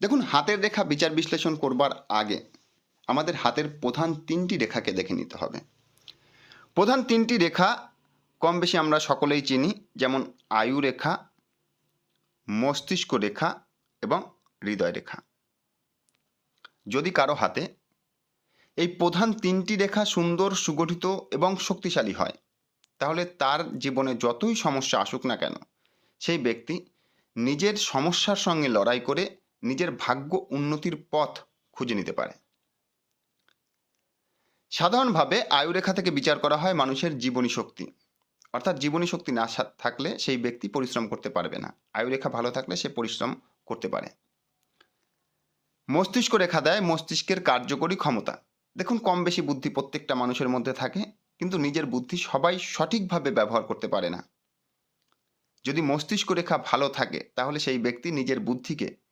দেখুন, হাতের রেখা বিচার বিশ্লেষণ করবার আগে আমাদের হাতের প্রধান তিনটি রেখাকে দেখে নিতে হবে। প্রধান তিনটি রেখা কম বেশি আমরা সকলেই চিনি, যেমন আয়ু রেখা, মস্তিষ্ক রেখা এবং হৃদয় রেখা। যদি কারও হাতে এই প্রধান তিনটি রেখা সুন্দর, সুগঠিত এবং শক্তিশালী হয়, তাহলে তার জীবনে যতই সমস্যা আসুক না কেন, সেই ব্যক্তি নিজের সমস্যার সঙ্গে লড়াই করে নিজের ভাগ্য উন্নতির পথ খুঁজে নিতে পারে। সাধারণভাবে আয়ুরেখা থেকে বিচার করা হয় মানুষের জীবনী শক্তি। অর্থাৎ জীবনী শক্তি না থাকলে সেই ব্যক্তি পরিশ্রম করতে পারবে না। আয়ুরেখা ভালো থাকলে সে পরিশ্রম করতে পারে। মস্তিষ্ক রেখা দেয় মস্তিষ্কের কার্যকরী ক্ষমতা। দেখুন, কম বেশি বুদ্ধি প্রত্যেকটা মানুষের মধ্যে থাকে, কিন্তু নিজের বুদ্ধি সবাই সঠিকভাবে ব্যবহার করতে পারে না। যদি মস্তিষ্ক রেখা ভালো থাকে, তাহলে সেই ব্যক্তি নিজের বুদ্ধিকে